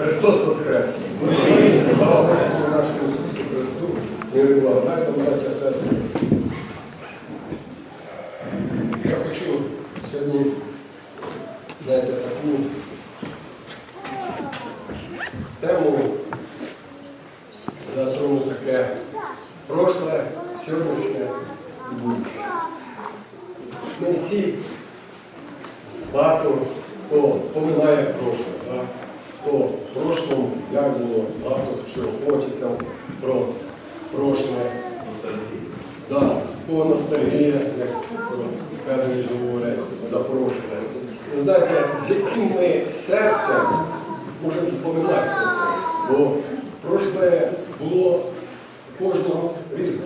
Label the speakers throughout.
Speaker 1: Христос Воскрес! Слава Господу нашому Ісусу Христу! Мир і благодать вам, браття сестри! Я хочу сьогодні, знаєте, таку Прошле. Да, кого ностальгія, як певні говорять, за прошле. Ви знаєте, з яким ми серцем можемо споминати бо прошле було кожного різне.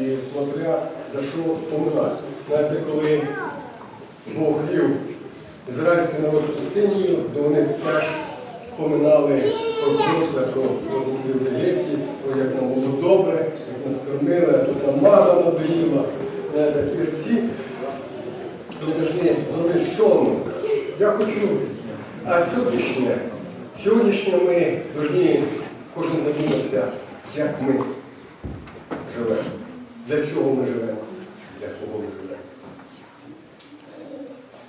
Speaker 1: І смотря за що споминати. Знаєте, коли Бог вів ізраїльський народ пустинію, то вони теж споминали про прошле, про в Єгипті, про як нам було добре, як нас кормили, а тут нам мама надоїла. Знаєте, вірці. Ми повинні зробити що ми. Я хочу, а сьогоднішнє, сьогоднішнє ми повинні кожен задуматися, як ми живемо. Для чого ми живемо? Для кого ми живемо?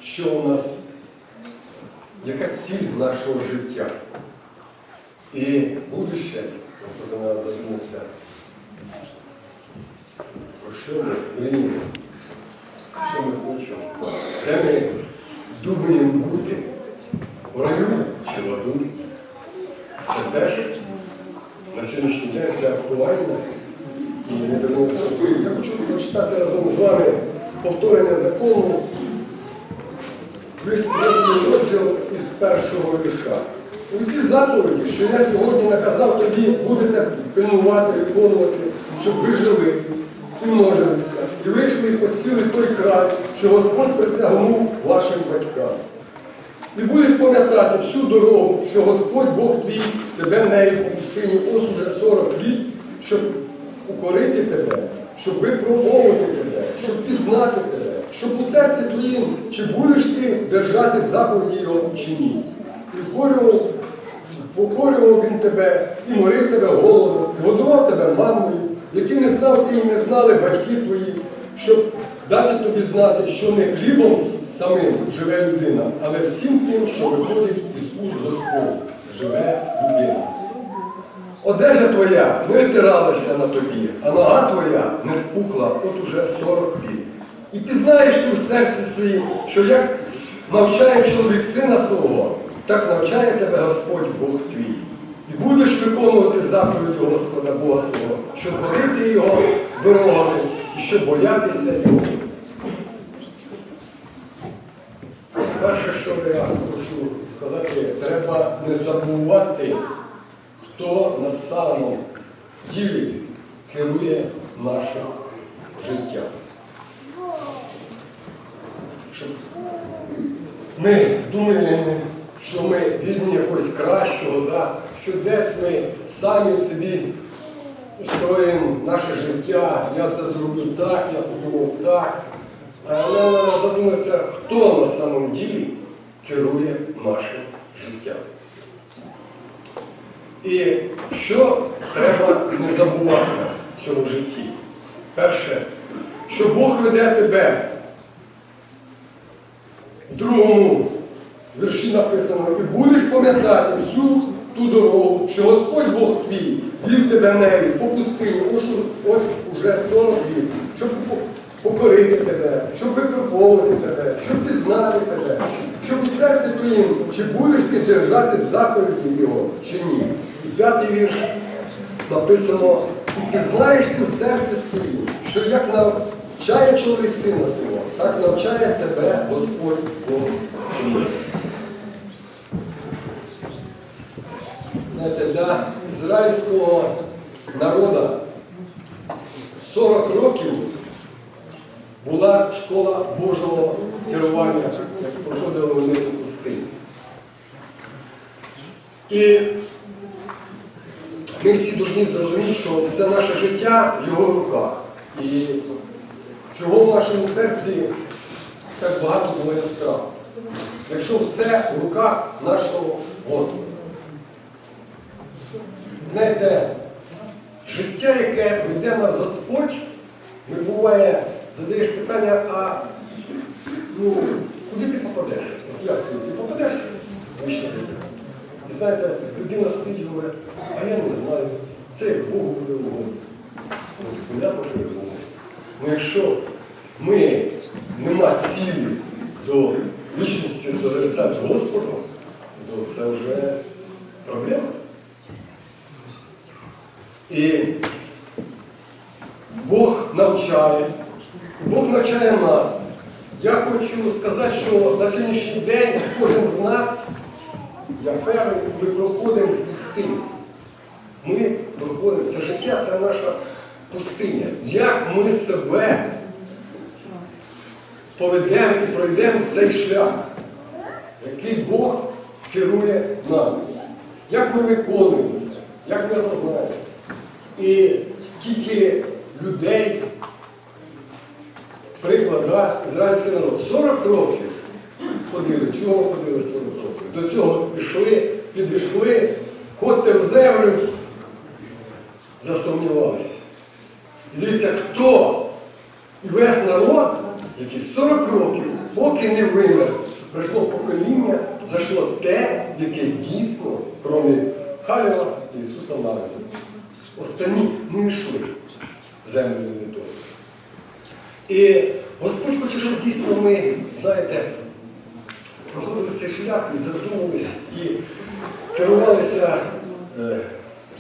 Speaker 1: Що у нас, яка ціль нашого життя? І будуще, дуже треба задуматися, про що ми мріємо, що ми хочемо, де ми думаємо бути, в раю чи в аду. Це теж на сьогоднішній день це актуально. І не. Я хочу прочитати разом з вами повторення закону, весь розділ із першого віша. Усі заповіді, що я сьогодні наказав тобі, будете пильнувати, виконувати, щоб ви жили і множилися, і вийшли і посіли той край, що Господь присягнув вашим батькам. І будеш пам'ятати всю дорогу, що Господь Бог твій тебе нею по пустині ось уже 40 літ, щоб укорити тебе, щоб випробовувати тебе, щоб пізнати тебе, щоб у серці твоїм, чи будеш ти держати заповіді його чи ні. І покорював, він тебе, і морив тебе голодом, і годував тебе мамою, які не знав ти і не знали батьки твої, щоб дати тобі знати, що не хлібом самим живе людина, але всім тим, що виходить із уст Господь, живе людина. Одежа твоя не на тобі, а нога твоя не спухла от уже 40 літ. І пізнаєш ти в серці своїм, що як навчає чоловік сина свого, так навчає тебе Господь Бог твій. І будеш виконувати заповіді Господа Бога свого, щоб ходити його дорогами і щоб боятися його. Перше, що я хочу сказати, треба не забувати, хто на самому ділі керує нашим життям. Ми думаємо, що ми гідні якогось кращого, да? що десь ми самі собі устроїмо наше життя, я це зроблю так, я подумав так. Але треба задуматися, хто на самом ділі керує нашим життям. І що треба не забувати в цьому житті? Перше, що Бог веде тебе. В другому вірші написано, і будеш пам'ятати всю ту дорогу, що Господь Бог твій вів тебе нею по пустині, ось, ось уже 40 літ, щоб покорити тебе, щоб випробовувати тебе, щоб пізнати тебе, серці чи будеш ти держати заповіді Його, чи ні. І п'ятий вірш написано, і пізнаєш ти в серці своїм, що як навчає чоловік сина свого, так навчає тебе Господь Бог. Знаєте, для ізраїльського народу 40 років була школа Божого керування, як проходили вони в пустині. І ми всі повинні зрозуміти, що все наше життя в його руках. І чого в нашому серці так багато буває страху. Якщо все в руках нашого Господа. знаєте, життя, яке веде нас Господь, не буває, задаєш питання, а ну, куди ти попадеш? От як ти? Ти попадеш? І знаєте, людина і говорить, а я не знаю, це як Богу буде угодно. Понятно, що Богу. Ну якщо ми нема цілі до вічності з Господом, то це вже проблема. І Бог навчає, Бог навчає нас. Я хочу сказати, що на сьогоднішній день кожен з нас, я певний, ми проходимо пустиню. Ми проходимо, це життя, це наша пустиня. Як ми себе поведемо і пройдемо цей шлях, який Бог керує нами. Як ми виконуємо це, як ми осознаємо. І скільки людей, приклад, да, ізраїльський народ, 40 років ходили. Чого ходили 40 років? До цього пішли, підійшли, ходьте в землю, засумнівалися. Дивіться, хто і весь народ, який 40 років, поки не вимер, пройшло покоління, зайшло те, яке дійсно, крім Халіва Ісуса Навина. Останні не йшли в землю не. І Господь хоче, щоб дійсно ми, знаєте, проходили цей шлях і задумалися, і керувалися е,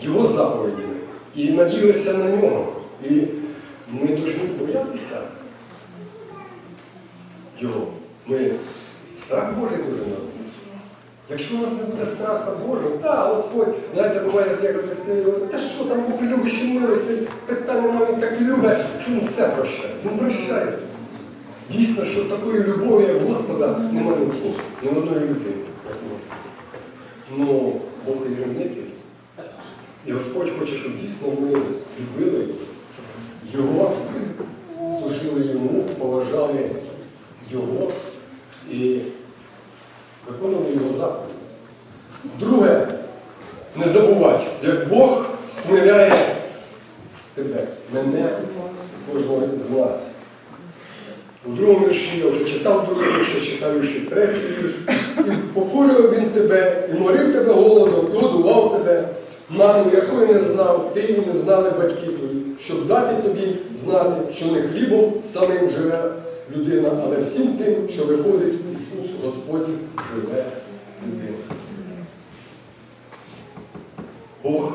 Speaker 1: Його заповідями, і надіялися на нього. І ми повинні боятися Його. Ми страх Божий дуже нас. Якщо у нас не буде страха Божого, так, Господь, знаєте, буває з стає, та що там Бог любить, що милості, питання моє так любить, що він все прощає. Він прощає. Дійсно, що такої любові, як Господа, немає ні в кого, ні в одної людини, як нас. Ну, Бог і рівнитель. І Господь хоче, щоб дійсно ми любили Його, служили Йому, поважали Його і виконували Його заповіді. Друге, не забувати, як Бог смиряє тебе, мене, кожного з нас. У другому вірші я вже читав другий вірш, я читав ще третій вірш. І покорював він тебе, і морив тебе голодом, і годував тебе, маму, якої не знав, ти її не знали батьки твої, щоб дати тобі знати, що не хлібом самим живе людина, але всім тим, що виходить Ісус, Господь живе людина. Бог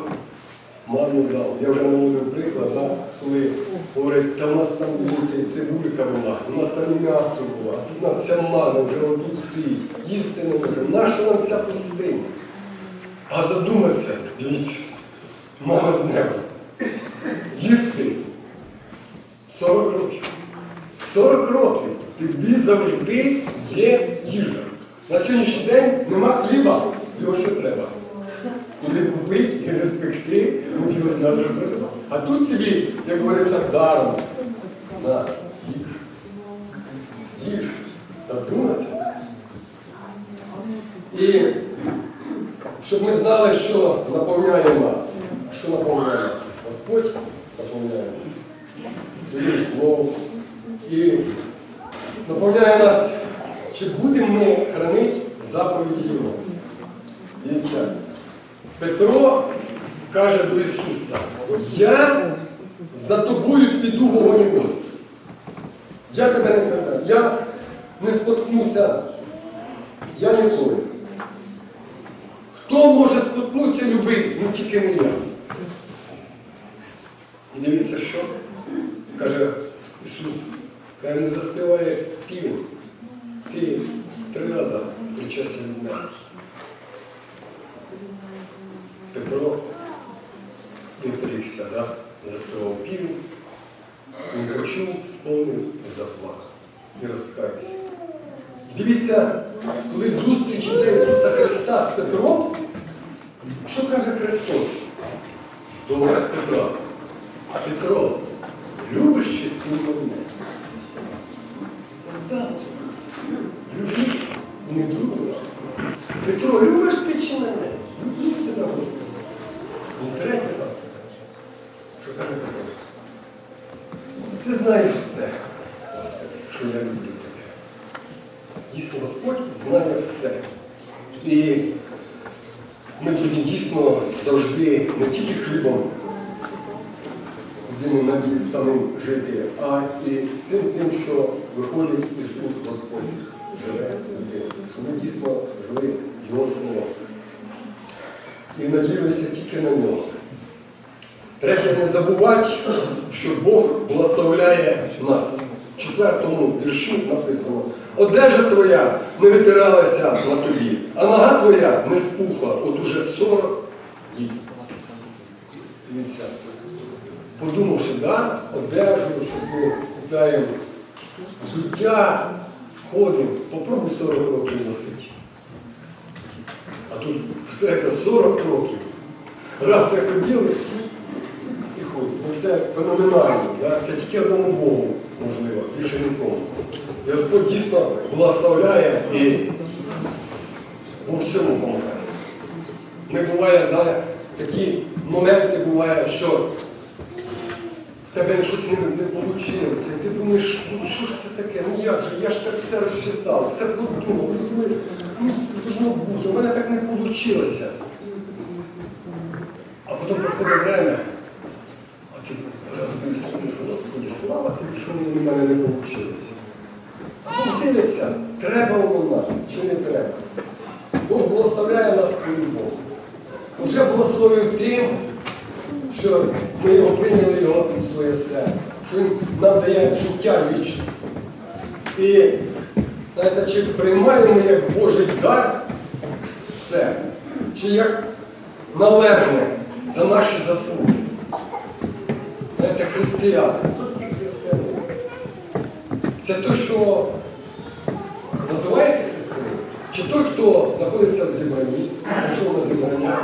Speaker 1: маму дав. Я вже наводив приклад, да, коли говорять, та в нас там дивіться, цибулька була, у нас там і м'ясо було, нам вся мана вже отут стоїть, їсти не можемо. Нащо нам ця пустиня? А задумався, дивіться, мама з неба. Їсти 40 років. 40 тобі завжди є їжа. На сьогоднішній день нема хліба, його що треба. Куди купити, і спекти, ну тіло знати, що треба. А тут тобі, як говориться, даром. На, їж. Їж. Задумайся. І щоб ми знали, що наповняє нас. А що наповняє нас? Господь наповняє нас своїм словом. І наповняє нас, чи будемо ми хранити заповіді Його. Дивіться, Петро каже до Ісуса, я за тобою піду вогонь. Я тебе не зрадаю, я не споткнуся, я не ніколи. Хто може споткнутися любити? Ну тільки не я. І дивіться, що каже Ісус, каже, не заспіває півень. Ти три рази втрачайся від мене. Петро відрікся, да? заспівав півень, він почув, сповнив, заплакав і розкаявся. Дивіться, коли зустріч іде Ісуса Христа з Петром, що каже Христос до Петра? Петро, любиш чи ти мене? Так, люблю не другий раз. Петро, любиш ти чи мене? Люблю тебе, Господи. Він третій раз. Що каже Петро? Ти знаєш все, Господи, що я люблю тебе. Дійсно, Господь знає все. І ми тоді дійсно завжди не тільки хлібом єдиним надії самим жити, а і всім тим, що виходить із уст Господніх, живе людина. Що ми дійсно жили Його словом. І надіялися тільки на нього. Третє, не забувати, що Бог благословляє нас. Четвертому вірші написано: одежа твоя не витиралася на тобі, а нога твоя не спухла от уже 40 днів. Подумавши, да, одежу, щось ми купляємо, взуття, ходимо, попробуй 40 років носити. А тут все це 40 років. Раз так ходили і. Ну це феноменально. Да? Це тільки одному Богу можливо, більше нікому. Господь дійсно благословляє і у всьому допомагає. Не буває, да, такі моменти буває, що в тебе щось не, не вийшло. І ти думаєш, ну що ж це таке? Ну як же? Я ж так все розчитав, все продумав. Ну, ви- Ну, це должно бути, у мене так не вийшло. А потім проходить время, а ти раз дивишся, думаєш, Господи, слава тобі, що мені в мене не вийшло. Бог дивиться, треба воно чи не треба. Бог благословляє нас у любов. Уже благословив тим, що ми його прийняли його в своє серце, що він нам дає життя вічне. І знаєте, чи приймаємо як Божий дар це, чи як належне за наші заслуги. Знаєте, християни? Це той, що називається християнином? Чи той, хто знаходиться в зібранні, прийшов на зібрання,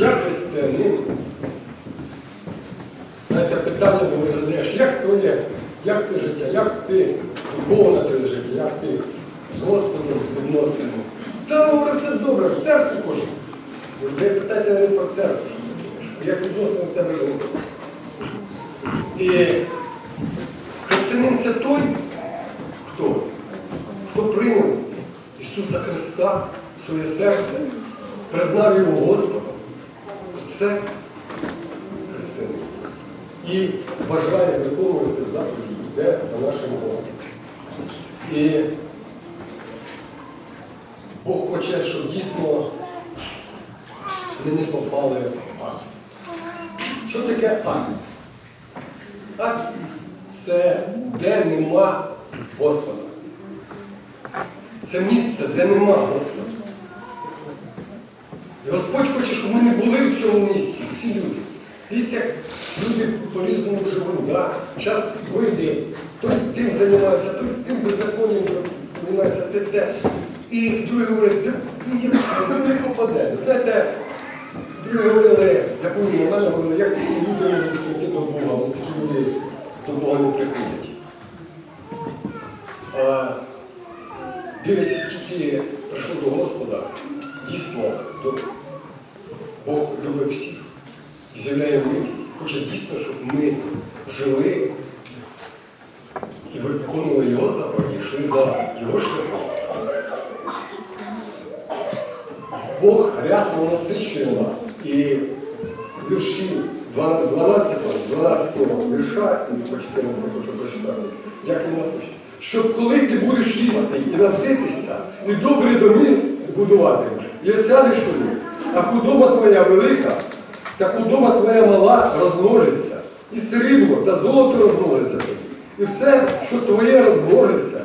Speaker 1: я християнин. Знаєте, питання коли задаєш, як твоє, як ти життя, як ти духовне твоє життя, як ти з Господом відносини. Та говорить, все добре, в церкву кожен. Людей питання не про церкву. Як відносини в тебе з Господом. Християнин це той, хто? Хто прийняв Ісуса Христа в своє серце, признав його Господом. Це християнин. І бажає виконувати заповіді йде за нашим Господом. І Бог хоче, щоб дійсно ми не попали в ад. Що таке ад? Ад це де нема Господа. Це місце, де нема Господа. І Господь хоче, щоб ми не були в цьому місці, всі люди. Дивіться, як люди по-різному живуть. Да? Час вийде, той тим займається, той тим беззаконням займається, те, те. І другі говорять, «Та ні, ми не попадемо. Знаєте, другі говорили, я пам'ятаю, мене говорили, як такі люди можуть прийти до Бога, такі люди до Бога приходять. А, скільки прийшло до Господа, дійсно, до Бог любить всіх і з'являє милість. Хоче дійсно, щоб ми жили і виконували його заповіді, йшли за його шляхом. Бог рясно насичує нас. І вірші 12, 12, 12 вірша і по 14 хочу прочитати. Як він насичує. Щоб коли ти будеш їсти і наситися, і добрі домі будуватимеш, і осядеш у них, а худоба твоя велика, та худоба твоя мала розмножиться, і срібло та золото розмножиться тобі. І все, що твоє розмножиться,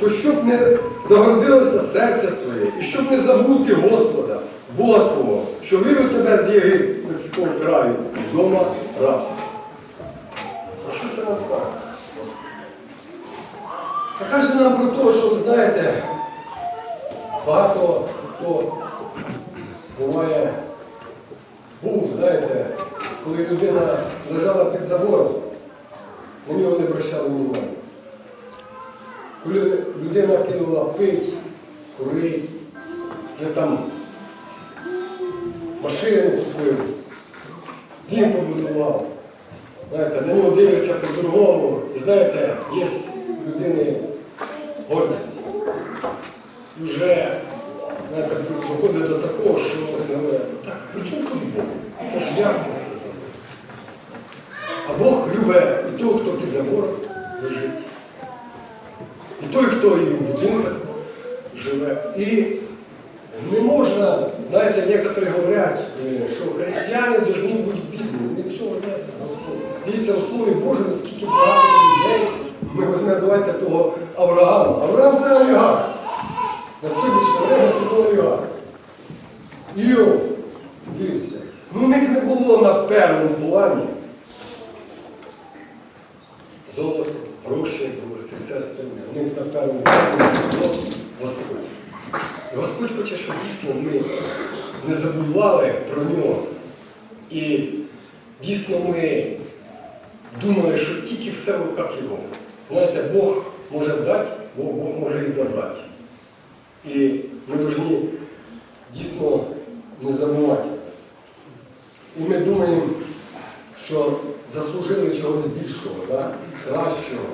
Speaker 1: то щоб не загордилося серце твоє, і щоб не забути Господа, Бога свого, що вивів тебе з єгипетського краю, з дома рабства. Про що це нам каже? А каже нам про те, що ви знаєте, багато хто буває, був, знаєте, коли людина лежала під забором, на нього не обращали уваги. Людина кинула пить, курить, вже там машину купив, дім побудував. Знаєте, на нього дивляться по-другому. Знаєте, є людини гордість. Вже знаєте, доходить до такого, що говорить, так, при чому тут Бог? Це ж я це все зробив. А Бог любить і того, хто під забором лежить, і той, хто і в будинках живе. І не можна, знаєте, некоторі говорять, е, що християни повинні бути бідними. Від цього не Господь. Дивіться, у Слові Божому, скільки багато людей. Ми візьмемо, давайте того Авраама. Авраам це олігарх. На сьогоднішнє время це олігарх. Йо, дивіться, ну у них не було на першому плані золото, гроші, говориться, все остальне. У них на першому плані було Господь. Господь хоче, щоб дійсно ми не забували про нього. І дійсно ми думали, що тільки все в руках його. Знаєте, Бог може дати, Бог, Бог може і забрати. І ми повинні дійсно не забувати за це. І ми думаємо, що заслужили чогось більшого, да? кращого.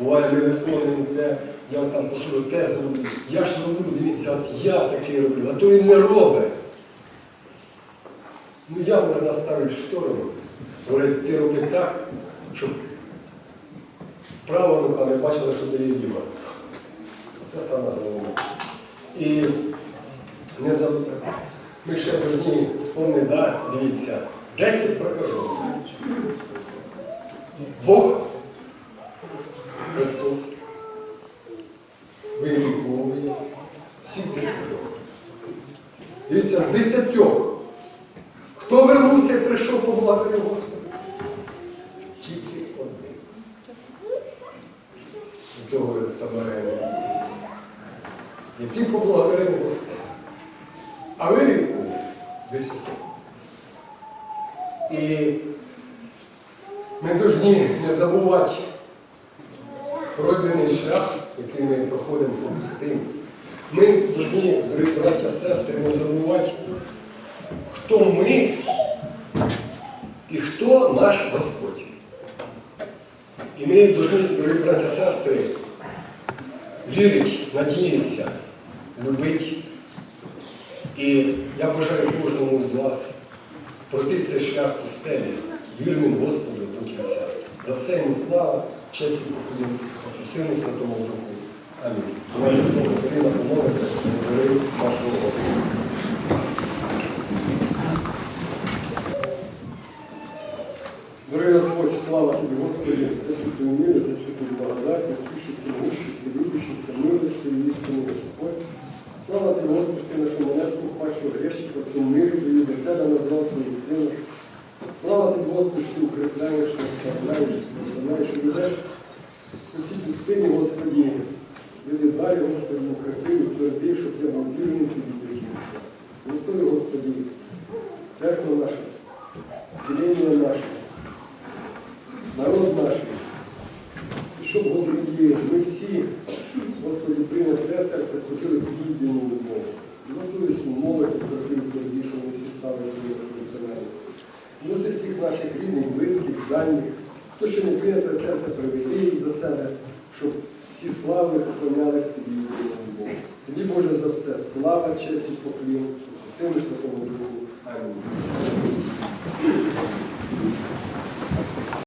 Speaker 1: Буває, ми виконуємо те, я там посуду те зроблю. Я ж роблю, дивіться, от я таке роблю, а то і не робить. Ну я можна ставити в сторону. Говорить, ти роби так, щоб права рука не бачила, що дає ліва. Це саме головне. І не за... Ми ще повинні вспомнити, да? дивіться, 10 прокажу. Бог Христос виліковує всіх десятьох. Дивіться, з десятьох. Хто вернувся і прийшов поблагодарив Господа? Тільки один. І того Самарянин, який поблагодарив Господа. А вилікував десятьох. І ми повинні не забувати пройдений шлях, який ми проходимо по пустині. Ми повинні, дорогі браття, сестри, не забувати, хто ми і хто наш Господь. І ми повинні, дорогі браття, сестри, вірити, надіятися, любити. І я бажаю кожному з вас пройти цей шлях пустелі, вірним Господу до кінця. За все йому слава, честь і поклін, Отцю Сину Святому Духу. Амінь. Давайте слово Карина помолиться, говори нашого Господа. Дорогой Господь, слава Тебе, Господи, за святую мир, за цю святую благодать, всемогущий, вселюющий, милости и истинный Господь. Слава Тебе, Господи, що Ти нашу монетку бачу грешника в тому мирі, Твої до себе назвав своїх синів. Слава Тобі, Господи, що Ти укріпляєш, наставляєш, спасаєш і ведеш у цій пустині, Господі. Люди далі, Господи, укріпи, утверди, щоб я був вірним Тобі до кінця. Господи, Господи, церква наша, селення наше, народ наш, і щоб, Господи, ми всі, Господи, прийняли серце, служили Тобі єдиному Богу. Благослови свою молодь, утверди, щоб ми всі стали Твої свої Благослови всіх наших рідних, близьких, дальніх, хто ще не прийняв серце, приведи їх до себе, щоб всі слави поклонялись тобі Богу. Тоді, Боже, за все, слава, честь і поклін, Сили Святого Духу. Амінь.